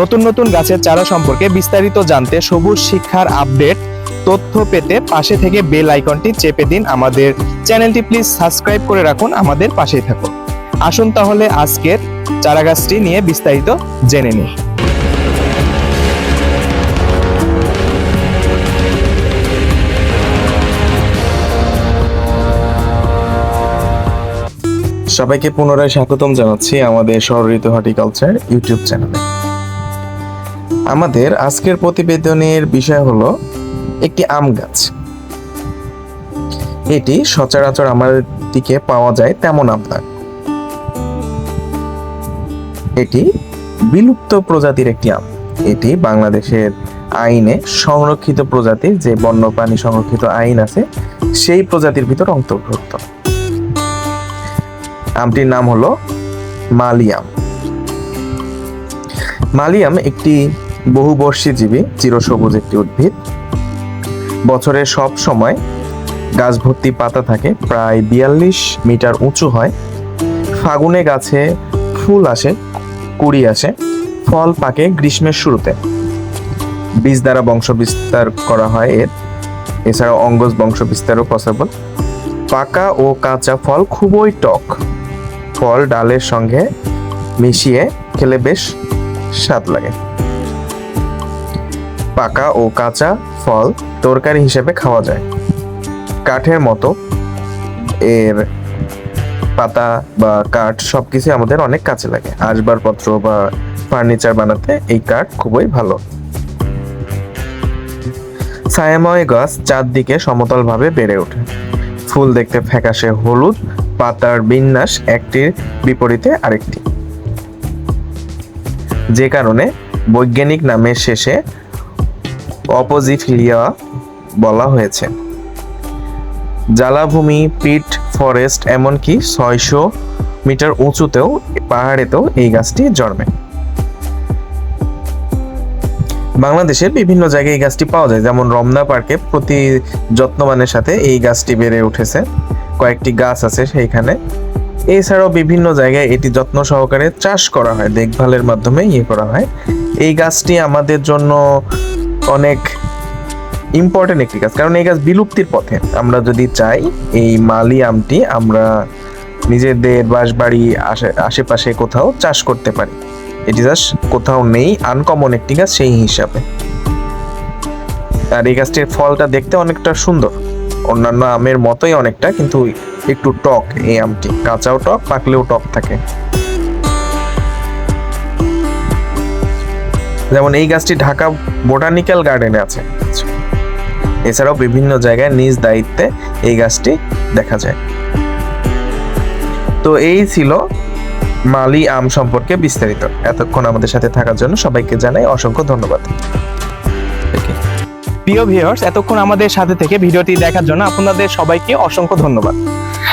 নতুন নতুন গাছের চারা সম্পর্কে বিস্তারিত জানতে সবুজ শিক্ষার আপডেট, তথ্য পেতে পাশে থেকে বেল আইকনটি চেপে দিন আমাদের চ্যানেলটি। প্লিজ সাবস্ক্রাইব করে রাখুন আমাদের পাশেই থাকুন। আসুন তাহলে আজকের চারাগাছটি নিয়ে বিস্তারিত জেনে নিই। সবাইকে পুনরায় স্বাগতম জানাচ্ছি আমাদের ষড়ঋতু হর্টিকালচার ইউটিউব চ্যানেলে। আমাদের আজকের প্রতিবেদনের বিষয় হলো একটি আম গাছ। এটি সচরাচর আমাদের দিকে পাওয়া যায় তেমন আম না। এটি বিলুপ্ত প্রজাতির একটি আম। এটি বাংলাদেশের আইনে সংরক্ষিত প্রজাতির যে বন্যপ্রাণী সংরক্ষিত আইন আছে, সেই প্রজাতির ভিতর অন্তর্ভুক্ত। আমটির নাম হলো মালিয়াম মালিয়াম একটি বহুবর্ষীজীবী চিরসবুজ একটি উদ্ভিদ। বছরের সব সময় গাছ ভর্তি পাতা থাকে, প্রায় বিয়াল্লিশ মিটার উঁচু হয়। ফাগুনে গাছে ফুল আসে, কুড়ি আসে, ফল পাকে গ্রীষ্মের শুরুতে। বীজ দ্বারা বংশ বিস্তার করা হয় এর। এছাড়াও অঙ্গজ বংশ বিস্তারও পসিবল পাকা ও কাঁচা ফল খুবই টক। ফল ডালের সঙ্গে মিশিয়ে খেলে বেশ স্বাদ লাগে। পাকা ও কাঁচা ফল তরকারি হিসেবে খাওয়া যায়। কাঠের মতো। এর পাতা বা কাঠ সবকিছু আমাদের অনেক কাছে লাগে। আসবাবপত্র বা ফার্নিচার বানাতে এই কাঠ খুবই ভালো। ছায়াময় গাছ চারদিকে সমতলভাবে বেড়ে ওঠে। ফুল দেখতে ফ্যাকাশে হলুদ, পাতার বিন্যাস একটির বিপরীতে আরেকটি। যে কারণে বৈজ্ঞানিক নামের শেষে অপোজিফিলিয়া বলা হয়েছে। জ্বালাভূমি, পিট ফরেস্ট এমনকি ছয়শো মিটার উঁচুতেও, পাহাড়েতেও এই গাছটি জন্মে। বাংলাদেশের বিভিন্ন জায়গায় এই গাছটি পাওয়া যায়। যেমন রমনা পার্কে প্রতি যত্নবানের সাথে এই গাছটি বেড়ে উঠেছে। কয়েকটি গাছ আছে সেইখানে। এছাড়াও বিভিন্ন জায়গায় এটি যত্ন সহকারে চাষ করা হয়, দেখভালের মাধ্যমে ইয়ে করা হয়। এই গাছটি আমাদের জন্য অনেক ইম্পর্টেন্ট একটি গাছ, কারণ এই গাছ বিলুপ্তির পথে। আমরা যদি চাই এই মালি আমটি আমরা নিজেদের বাসবাড়ি আশে- আশেপাশে কোথাও চাষ করতে পারি। এটি জাস্ট কোথাও নেই আনকমন একটি গাছ সেই হিসাবে। আর এই গাছটির ফলটা দেখতে অনেকটা সুন্দর। অন্যান্য আমের মতোই অনেকটা, কিন্তু একটু টক, এই আমটি। কাঁচাও টক, পাকলেও টক থাকে। যেমন এই গাছটি ঢাকা বোটানিক্যাল গার্ডেনে আছে। এছাড়াও বিভিন্ন জায়গায় নিজ দায়িত্বে এই গাছটি দেখা যায়। তো এই ছিল মালি আম সম্পর্কে বিস্তারিত। এতক্ষণ আমাদের সাথে থাকার জন্য সবাইকে জানাই অসংখ্য ধন্যবাদ। প্রিয় ভিউয়ার্স এতক্ষণ আমাদের সাথে থেকে ভিডিওটি দেখার জন্য আপনাদের সবাইকে অসংখ্য ধন্যবাদ।